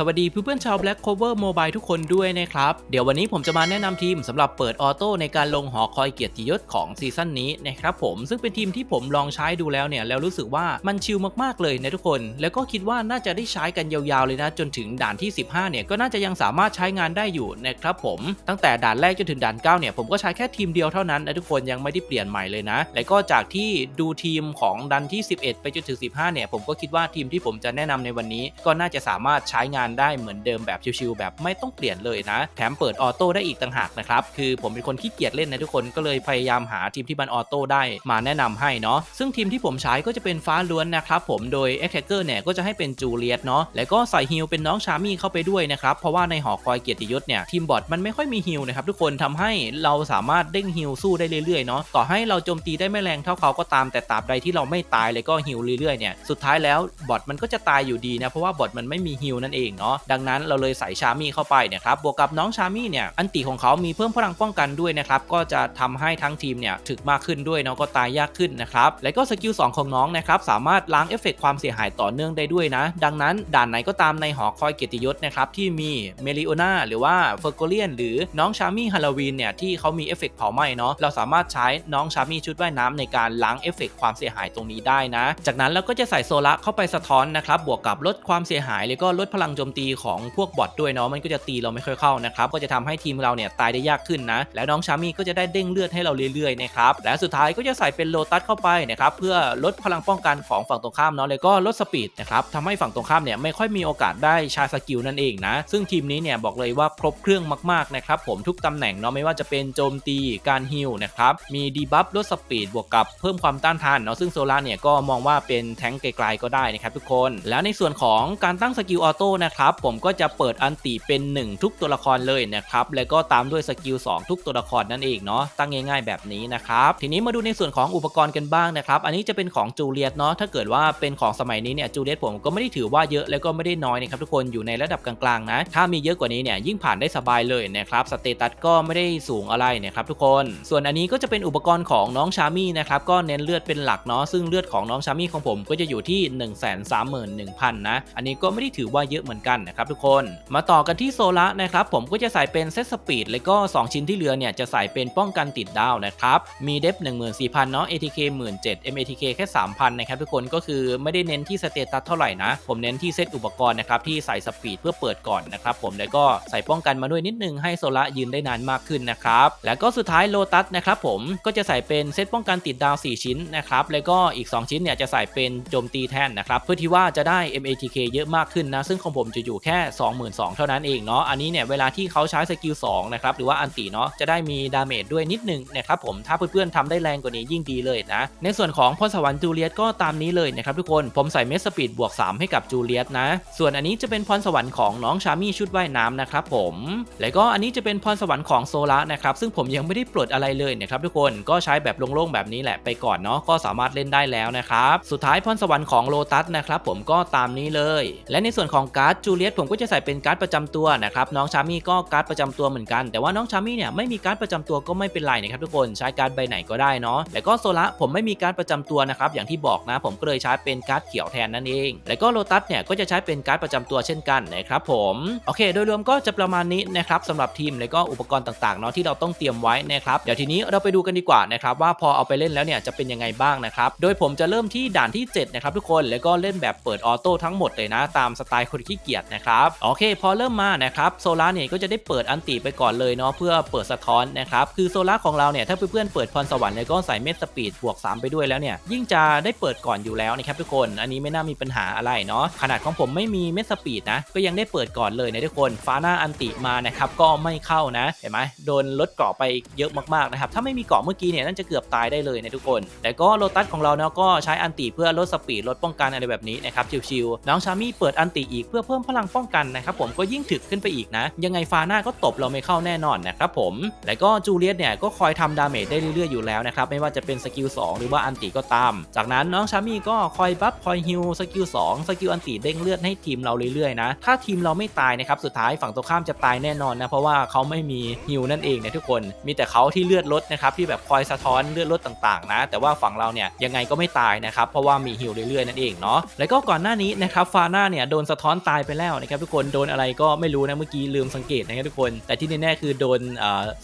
สวัสดีเพื่อนๆชาว Black Cover Mobile ทุกคนด้วยนะครับ เดี๋ยววันนี้ผมจะมาแนะนำทีมสำหรับเปิดออโต้ในการลงหอคอยเกียรติยศของซีซั่นนี้นะครับผมซึ่งเป็นทีมที่ผมลองใช้ดูแล้วเนี่ย แล้วรู้สึกว่ามันชิลมากๆเลยนะทุกคน แล้วก็คิดว่าน่าจะได้ใช้กันยาวๆเลยนะ จนถึงด่านที่ 15 เนี่ย ก็น่าจะยังสามารถใช้งานได้อยู่นะครับผมตั้งแต่ด่านแรกจนถึงด่าน 9 เนี่ย ผมก็ใช้แค่ทีมเดียวเท่านั้นนะทุกคนยังไม่ได้เปลี่ยนใหม่เลยนะ แล้วก็จากที่ดูทีมของดันที่ 11 ไปจนถึง 15 เนี่ย ผมก็คิดว่าทีมที่ผมจะแนะนำในวันนี้ก็น่าจะสามารถใช้งานได้เหมือนเดิมแบบชิวๆแบบไม่ต้องเปลี่ยนเลยนะ แถมเปิดออโต้ได้อีกต่างหากนะครับ คือผมเป็นคนขี้เกียจเล่นนะทุกคนก็เลยพยายามหาทีมที่มันออโต้ได้มาแนะนำให้เนาะซึ่งทีมที่ผมใช้ก็จะเป็นฟ้าล้วนนะครับผมโดย a t t a c k e r เนี่ยก็จะให้เป็นจูเลียตเนาะแล้วก็ใส่ฮิลเป็นน้องชามี่เข้าไปด้วยนะครับเพราะว่าในหอคอยเกียรติยศเนี่ยทีมบอทมันไม่ค่อยมีฮิลนะครับทุกคนทำให้เราสามารถเด้งฮิลสู้ได้เรื่อยๆเนาะต่อให้เราโจมตีได้ไม่แรงเท่าเขาก็ตามแต่ตราบใดที่เราไม่ตายเลยก็ฮิลเรื่อยๆเนี่ยสุดท้ายแล้วบอทมันก็จะตายอยู่ดีนะเพราะว่าบอทมันไม่มีฮิลนั่นเองเนาะดังนั้นเราเลยใส่ชามี่เข้าไปเนี่ยครับบวกกับน้องชามี่เนี่ยอันติของเขามีเพิ่มพลังป้องกันด้วยนะครับก็จะทำให้ทั้งทีมเนี่ยถึกมากขึ้นด้วยเนาะก็ตายยากขึ้นนะครับและก็สกิล2ของน้องนะครับสามารถล้างเอฟเฟกต์ความเสียหายต่อเนื่องได้ด้วยนะ ดังนั้นด่านไหนก็ตามในหอคอยเกียรติยศนะครับที่มีเมลิโอนาหรือว่าเฟอร์โกเลียนหรือน้องชามี่ฮาโลวีนเนี่ยที่เขามีเอฟเฟกต์เผาไหม้เนาะเราสามารถใช้น้องชามี่ชุดว่ายน้ำในการล้างเอฟเฟกต์ความเสียหายตรงนี้ได้นะ จากนั้นเราก็จะใส่โซละเข้าไปสะท้อนนะครับบวกกับลดความเสียหายแล้วก็ลดพลังโจมตีของพวกบอทด้วยเนาะมันก็จะตีเราไม่ค่อยเข้านะครับก็จะทำให้ทีมเราเนี่ยตายได้ยากขึ้นนะ แล้วน้องชามี่ก็จะได้เด้งเลือดให้เราเรื่อยๆนะครับและสุดท้ายก็จะใส่เป็นโลตัสเข้าไปนะครับเพื่อลดพลังป้องกันของฝั่งตรงข้ามเนาะแล้วก็ลดสปีดนะครับทำให้ฝั่งตรงข้ามเนี่ยไม่ค่อยมีโอกาสได้ช้สกิลนั่นเองนะ ซึ่งทีมนี้เนี่ยบอกเลยว่าครบเครื่องมากๆนะครับผมทุกตำแหน่งเนาะไม่ว่าจะเป็นโจมตีการฮิลนะครับมีดีบัฟลดสปีดบวกกับเพิ่มความต้านทานเนาะซึ่งโซล่าเนี่ยก็มองว่าเป็นแทงไกลๆก็ได้นะครับทุกคน แล้วในส่วนของการตั้งสกิลออโต้นะครับผมก็จะเปิดอันติเป็น 1 ทุกตัวละครเลยนะครับแล้วก็ตามด้วยสกิล2ทุกตัวละครนั่นเองเนาะตั้งง่าย ๆ แบบนี้นะครับทีนี้มาดูในส่วนของอุปกรณ์กันบ้างนะครับอันนี้จะเป็นของจูเลียตเนาะถ้าเกิดว่าเป็นของสมัยนี้เนี่ยจูเลียตผมก็ไม่ได้ถือว่าเยอะแล้วก็ไม่ได้น้อยนะครับทุกคนอยู่ในระดับกลางๆนะถ้ามีเยอะกว่านี้เนี่ยยิ่งผ่านได้สบายเลยนะครับสเตตัสก็ไม่ได้สูงอะไรนะครับทุกคน ส่วนอันนี้ก็จะเป็นอุปกรณ์ของน้องชามี่นะครับก็เน้นเลือดเป็นหลักเนาะซึ่งเลือดของน้องชามี่ของผมก็จะอยู่ที่ 1 3 1 0 0 0นะอันนี้ก็ไม่ได้ถือว่าเยอะเหมือนกันนะครับทุกคน มาต่อกันที่โซละนะครับผมก็จะใส่เป็นเซตสปีดแล้วก็ 2 ชิ้นที่เหลือเนี่ยจะใส่เป็นป้องกันติดดาวนะครับมีเดฟ14,000เนาะ ATK 17,000 MATK แค่ 3,000นะครับทุกคนก็คือไม่ได้เน้นที่สเตตัสเท่าไหร่นะ ผมเน้นที่เซตอุปกรณ์นะครับที่ใส่สปีดเพื่อเปิดก่อนนะครับผมแล้วก็ใส่ป้องกันมาด้วยนิดนึงให้โซละยืนได้นานมากขึ้นนะครับแล้วก็สุดท้ายโลตัสนะครับผมก็จะใส่เป็นเซตป้องกันติดดาว 4 ชิ้นนะครับแล้วก็อีก 2 ชิ้นเนี่ยจะใส่เป็นโจมตีแทนนะครับเพื่อที่ว่าจะได้ MATK เยอะมากขึ้นนะซึ่งของผมจะอยู่แค่ 22,000 เท่านั้นเองเนาะอันนี้เนี่ยเวลาที่เขาใช้สกิล2นะครับหรือว่าอันติเนาะจะได้มีดาเมจด้วยนิดนึงนะครับผมถ้าเพื่อนๆทำได้แรงกว่านี้ยิ่งดีเลยนะ ในส่วนของพรสวรรค์จูเลียตก็ตามนี้เลยนะครับทุกคนผมใส่เมสสปีดบวก 3 ให้กับจูเลียตนะ ส่วนอันนี้จะเป็นพรสวรรค์ของน้องชามี่ชุดว่ายน้ำนะครับผมแล้วก็อันนี้จะเป็นพรสวรรค์ของโซละนะครับซึ่งผมยังไม่ได้ปลดอะไรเลยนะครับทุกคนก็ใช้แบบโล่งๆแบบนี้แหละไปก่อนเนาะก็สามารถเล่นได้แล้วนะครับสุดท้ายพรสวรรค์ของโลตัสนะครับผมก็ตามนี้เลย และในส่วนของการ์ดจูเลียตผมก็จะใส่เป็นการ์ดประจำตัวนะครับน้องชามี่ก็การ์ดประจำตัวเหมือนกัน แต่ว่าน้องชามี่เนี่ยไม่มีการ์ดประจำตัวก็ไม่เป็นไรนะครับทุกคนใช้การ์ดใบไหนก็ได้เนาะแล้วก็โซละผมไม่มีการ์ดประจำตัวนะครับอย่างที่บอกนะผมก็เลยใช้เป็นการ์ดเขียวแทนนั่นเอง แล้วก็โลตัสเนี่ยก็จะใช้เป็นการ์ดประจำตัวเช่นกันนะครับผมโอเค โดยรวมก็จะประมาณนี้นะครับสำหรับทีมแล้วก็อุปกรณ์ต่างๆเนาะที่เราต้องเตรียมไว้นะครับเดี๋ยวทีนี้เราไปดูกันดีกว่านะครับว่าพอเอาไปเล่นแล้วเนี่ยจะเป็นยังไงบ้างนะครับโดยผมจะเริ่มที่ด่านที่7นะครับทุกคนแล้วก็เล่นแบบเปิดออโต้ทั้งหมดเลยนะตามสไตล์คนขี้เกียจนะครับโอเค พอเริ่มมานะครับโซล่าเนี่ยก็จะได้เปิดอันติไปก่อนเลยเนาะเพื่อเปิดสะท้อนนะครับคือโซล่าของเราเนี่ยถ้าเพื่อนๆเปิดพรสวรรค์แล้วก็ใส่เม็ดสปีดบวก 3 ไปด้วยแล้วเนี่ยยิ่งจะได้เปิดก่อนอยู่แล้วนะครับทุกคนอันนี้ไม่น่ามีปัญหาอะไรเนาะขนาดของผมไม่มีเม็ดสปีดนะก็ยังได้เปิดก่อนเลยนะทุกคนฟ้าหน้าอันติมานะครับก็ไม่เข้านะเห็นไหมโดนลดเกาะไปเยอะมากๆนะครับถ้าไม่มีเกาะเมื่อกี้เนี่ยน่าจะเกือบตายได้เลยนะทุกคน แต่ก็โลตัสของเราเนาะก็ใช้อันติเพื่อลดสปีดลดป้องกันอะไรแบบนี้นะครับชิวๆน้องชามี่เปิดอันติอีกเพื่อเพิ่มพลังป้องกันนะครับผมก็ยิ่งถึกขึ้นไปอีกนะ ยังไงฟาหน้าก็ตบเราไม่เข้าแน่นอนนะครับผม แล้วก็จูเลียตเนี่ยก็คอยทำดาเมจได้เรื่อยๆอยู่แล้วนะครับไม่ว่าจะเป็นสกิล2หรือว่าอันติก็ตาม จากนั้นน้องชามี่ก็คอยบัฟคอยฮิลสกิล2สกิลอันติเด้งเลือดให้ทีมเราเรื่อยๆนะถ้าทีมเราไม่ตายนะครับสุดท้ายฝั่งตรงข้ามจะตายแน่นอนนะเพราะว่าเขาไม่มีฮิลนั่นเองนะทุกคนมีแต่เขาที่เลือดลดนะครับที่แบบคอยสะท้อนเลือดลดต่างๆ นะ แต่ว่าฝั่งเราเนี่ยยังไงก็ไม่ตายนะครับเพราะว่ามีฮิลเรื่อยๆนั่นเองเนาะแล้วก็ก่อนหน้านี้นะครับฟาน่าเนี่ยโดนสะท้อนตายไปแล้วนะครับทุกคนโดนอะไรก็ไม่รู้นะเมื่อกี้ลืมสังเกตนะครับทุกคน แต่ที่แน่ๆคือโดน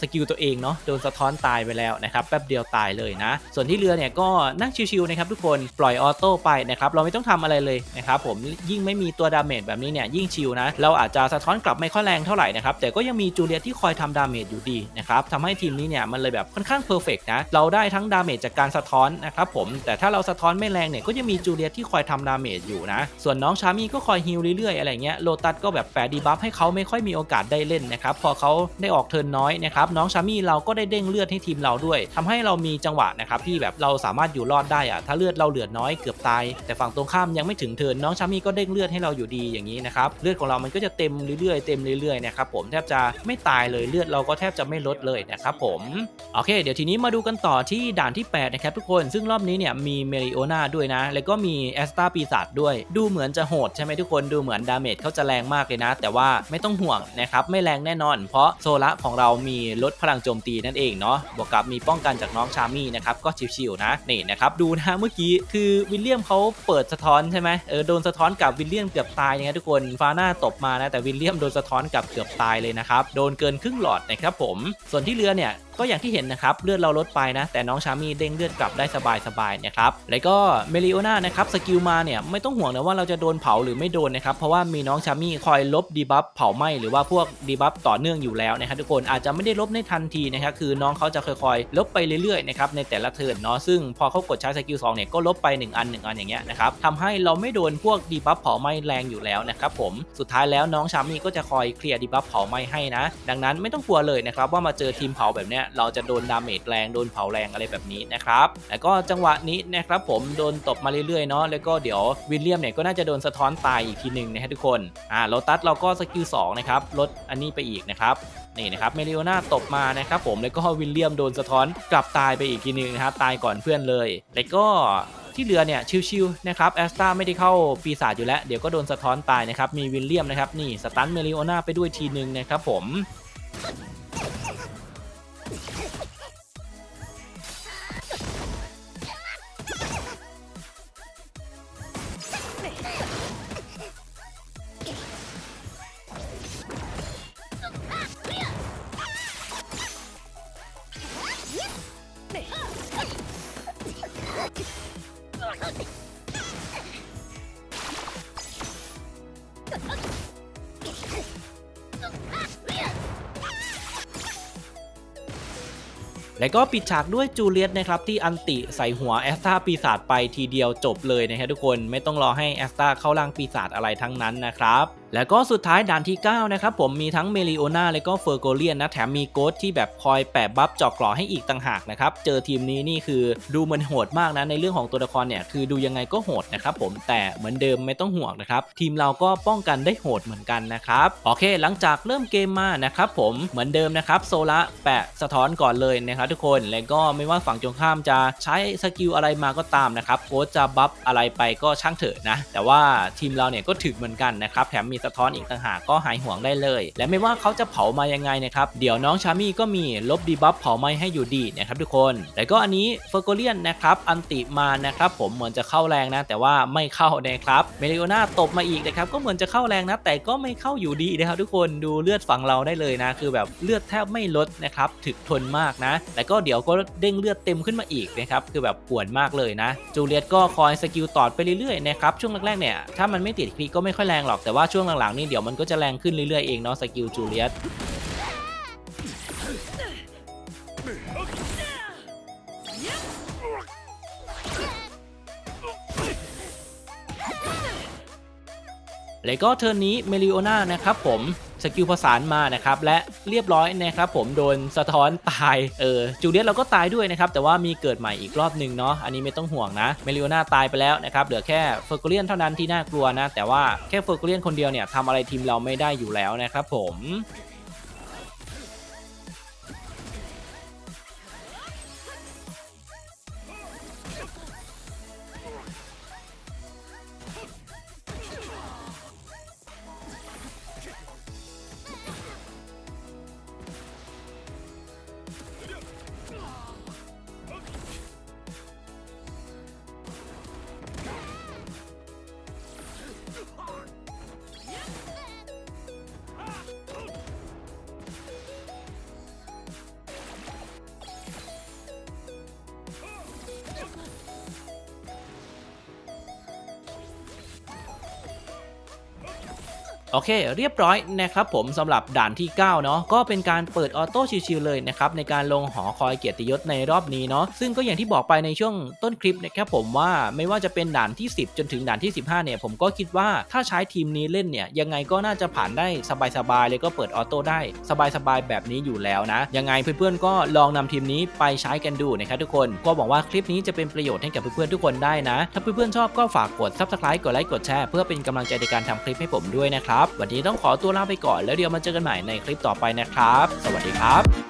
สกิลตัวเองเนาะโดนสะท้อนตายไปแล้วนะครับแป๊บเดียวตายเลยนะ ส่วนที่เรือเนี่ยก็นั่งชิวๆนะครับทุกคนปล่อยออโต้ไปนะครับเราไม่ต้องทำอะไรเลยนะครับผมยิ่งไม่มีตัวดาเมจแบบนี้เนี่ยยิ่งชิลนะเราอาจจะสะท้อนกลับไม่ค่อยแรงเท่าไหร่นะครับแต่ก็ยังมีจูเลียที่คอยทำดาเมจอยู่ดีนะครับทำให้ทีมนี้เนี่ยมันเลยแบบค่อนข้างเพอร์เฟกนะเราได้ทั้งดาเมจจากการสะท้อนนะครับผมแต่ถ้าเราสะท้อนไม่แรงเนี่ยก็จะมีจูเลียที่คอยทำดาเมจอยู่นะส่วนน้องชามี่ก็คอยฮิลเรื่อยๆอะไรเงี้ยโลตัสก็แบบแฝดีบัฟให้เขาไม่ค่อยมีโอกาสได้เล่นนะครับพอเขาได้ออกเทิร์นน้อยนะครับน้องชามี่เราก็ได้เด้งเลือดให้ทีมเราด้วยทำให้เรามีจังหวะนะครับที่แบบเราสามารถอยู่รอดได้อะถ้าเลือดเราเหลือน้อยเกือบตาย แต่ฝั่งตรงข้ามยังไม่ถึงเทิร์นน้องชามี่ก็เด้งเลือดให้เราอยู่ดีอย่างนี้นะครับเลือดของเรามันก็จะเต็มเรื่อยๆเต็มเรื่อยๆนะครับผมแทบจะไม่ตายเลยเลือดเราก็แทบจะไม่ลดเลยนะครับผมโอเค เดี๋ยวทีนี้มาดูกันต่อที่ด่านที่แปดนะครับทุกคนซึ่งรอบนี้เนี่ยมีเมริโอนาด้วยนะ แล้วก็มีแอสตาปีศาจด้วย ดูเหมือนจะโหดใช่ไหมทุกคนดูเหมือนดาเมจเขาจะแรงมากเลยนะ แต่ว่าไม่ต้องห่วงนะครับไม่แรงแน่นอน เพราะโซละของเรามีลดพลังโจมตีนั่นเองเนาะบวกกับมีป้องกันจากน้องชามี่นะครับก็ชิวๆนะนี่นะครับดูนะเมื่อกี้คือวิลเลียมเขาเปิดสะท้อนใช่ไหมเออโดนสะท้อนกับวิลเลียมเกือบตายนะทุกคนฟาน่าตบมานะแต่วิลเลียมโดนสะท้อนกับเกือบตายเลยนะครับโดนเกินครึ่งหลอดนะครับผมส่วนที่เรือเนี่ย ก็อย่างที่เห็นนะครับเลือดเราลดไปนะแต่น้องชามี่เด้งเลือดกลับได้สบายๆนะครับแล้วก็เมลิโอนานะครับสกิลมาเนี่ยไม่ต้องห่วงนะว่าเราจะโดนเผาหรือไม่โดนนะครับเพราะว่ามีน้องชามี่คอยลบดีบัฟเผาไหมหรือว่าพวกดีบัฟต่อเนื่องอยู่แล้วนะครับทุกคนอาจจะไม่ได้ลบในทันทีนะครับคือน้องเขาจะค่อยๆ ลบไปเรื่อยๆนะครับในแต่ละเทิร์นเนาะซึ่งพอเขากดใช้สกิล2เนี่ยก็ลบไป 1 อัน 1 อันอย่างเงี้ยนะครับทำให้เราไม่โดนพวกดีบัฟเผาไหมแรงอยู่แล้วนะครับผมสุดท้ายแล้วน้องชามี่ก็จะคอยเคลียร์ดีบัฟเผาไหมให้นะ ดังนั้นไม่ต้องกลัวเลยนะครับว่ามาเจอทีมเผาแบบเนี้ยเราจะโดนดาเมจแรงโดนเผาแรงอะไรแบบนี้นะครับแล้วก็จังหวะนี้นะครับผมโดนตบมาเรื่อยๆเนาะแล้วก็เดี๋ยววิลเลียมเนี่ยก็น่าจะโดนสะท้อนตายอีกทีหนึ่งนะฮะทุกคนอ่าโลตัสเราก็สกิล2นะครับลดอันนี้ไปอีกนะครับนี่นะครับเมลิโอนาตบมานะครับผมแล้วก็วิลเลียมโดนสะท้อนกลับตายไปอีกทีหนึ่งนะครับตายก่อนเพื่อนเลยแล้วก็ที่เหลือเนี่ยชิวๆนะครับแอสตาไม่ได้เข้าปีศาจอยู่แล้ว เดี๋ยวก็โดนสะท้อนตายนะครับมีวิลเลียมนะครับนี่สตันเมลิโอนาไปด้วยทีหนึ่งนะครับผม และก็ปิดฉากด้วยจูเลียตนะครับที่อันติใส่หัวแอสตาปีศาจไปทีเดียวจบเลยนะครับทุกคนไม่ต้องรอให้แอสตาเข้าร่างปีศาจอะไรทั้งนั้นนะครับ แล้วก็สุดท้ายด่านที่ 9 นะครับผมมีทั้งเมลิโอนาและก็เฟอร์โกเลียนนะแถมมีโกดที่แบบคอยแปะบัฟเจอกกรอให้อีกต่างหากนะครับ เจอทีมนี้นี่คือดูมันโหดมากนะในเรื่องของตัวละครเนี่ยคือดูยังไงก็โหดนะครับผมแต่เหมือนเดิมไม่ต้องห่วงนะครับ ทีมเราก็ป้องกันได้โหดเหมือนกันนะครับ โอเค หลังจากเริ่มเกมมานะครับผมเหมือนเดิมนะครับโซละแปะสะท้อนก่อนเลยนะครับทุกคนแล้วก็ไม่ว่าฝั่งตรงข้ามจะใช้สกิลอะไรมาก็ตามนะครับโค้ชจะบัฟอะไรไปก็ช่างเถอะนะแต่ว่าทีมเราเนี่ยก็ถึกเหมือนกันนะครับแถมมีสะท้อนอีกต่างหากก็หายห่วงได้เลย และไม่ว่าเขาจะเผามายังไงนะครับเดี๋ยวน้องชามี่ก็มีลบดีบัฟเผาไม้ให้อยู่ดีนะครับทุกคนแล้วก็อันนี้เฟอร์โกเลียนนะครับอันติมานะครับผมเหมือนจะเข้าแรงนะ แต่ว่าไม่เข้านะครับเมลิโอนาตบมาอีกนะครับก็เหมือนจะเข้าแรงนะ แต่ก็ไม่เข้าอยู่ดีนะครับทุกคนดูเลือดฝั่งเราได้เลยนะ คือแบบเลือดแทบไม่ลดนะครับถึกทนมากนะ แล้วก็เดี๋ยวก็เด้งเลือดเต็มขึ้นมาอีกนะครับคือแบบปวดมากเลยนะ จูเลียตก็คอยสกิลตอดไปเรื่อยๆนะครับช่วงแรกๆเนี่ยถ้ามันไม่ติดคลิกก็ไม่ค่อยแรงหรอกแต่ว่าช่วงหลังๆนี่เดี๋ยวมันก็จะแรงขึ้นเรื่อยๆเองเนาะสกิลจูเลียสแล้วก็เทิร์นนี้เมลิโอนานะครับผม สกิลประสานมานะครับและเรียบร้อยนะครับผมโดนสะท้อนตายเออจูเลียตเราก็ตายด้วยนะครับแต่ว่ามีเกิดใหม่อีกรอบหนึ่งเนาะอันนี้ไม่ต้องห่วงนะเมลิโอนาตายไปแล้วนะครับเหลือแค่เฟอร์กูเลียนเท่านั้นที่น่ากลัวนะแต่ว่าแค่เฟอร์กูเลียนคนเดียวเนี่ยทำอะไรทีมเราไม่ได้อยู่แล้วนะครับผม โอเค เรียบร้อยนะครับผมสำหรับด่านที่ 9 เนาะก็เป็นการเปิดออโต้ชิวๆเลยนะครับในการลงหอคอยเกียรติยศในรอบนี้เนาะซึ่งก็อย่างที่บอกไปในช่วงต้นคลิปนะครับผมว่าไม่ว่าจะเป็นด่านที่ 10 จนถึงด่านที่ 15 เนี่ยผมก็คิดว่าถ้าใช้ทีมนี้เล่นเนี่ยยังไงก็น่าจะผ่านได้สบายๆเลยก็เปิดออโต้ได้สบายๆแบบนี้อยู่แล้วนะ ยังไงเพื่อนๆก็ลองนำทีมนี้ไปใช้กันดูนะครับทุกคนก็หวังว่าคลิปนี้จะเป็นประโยชน์ให้กับเพื่อนๆทุกคนได้นะ ถ้าเพื่อนๆชอบก็ฝากกด subscribe กดไลค์กดแชร์เพื่อเป็นกำลังใจในการทำคลิปให้ผมด้วยนะครับวันนี้ต้องขอตัวลาไปก่อนแล้วเดี๋ยวมาเจอกันใหม่ในคลิปต่อไปนะครับ สวัสดีครับ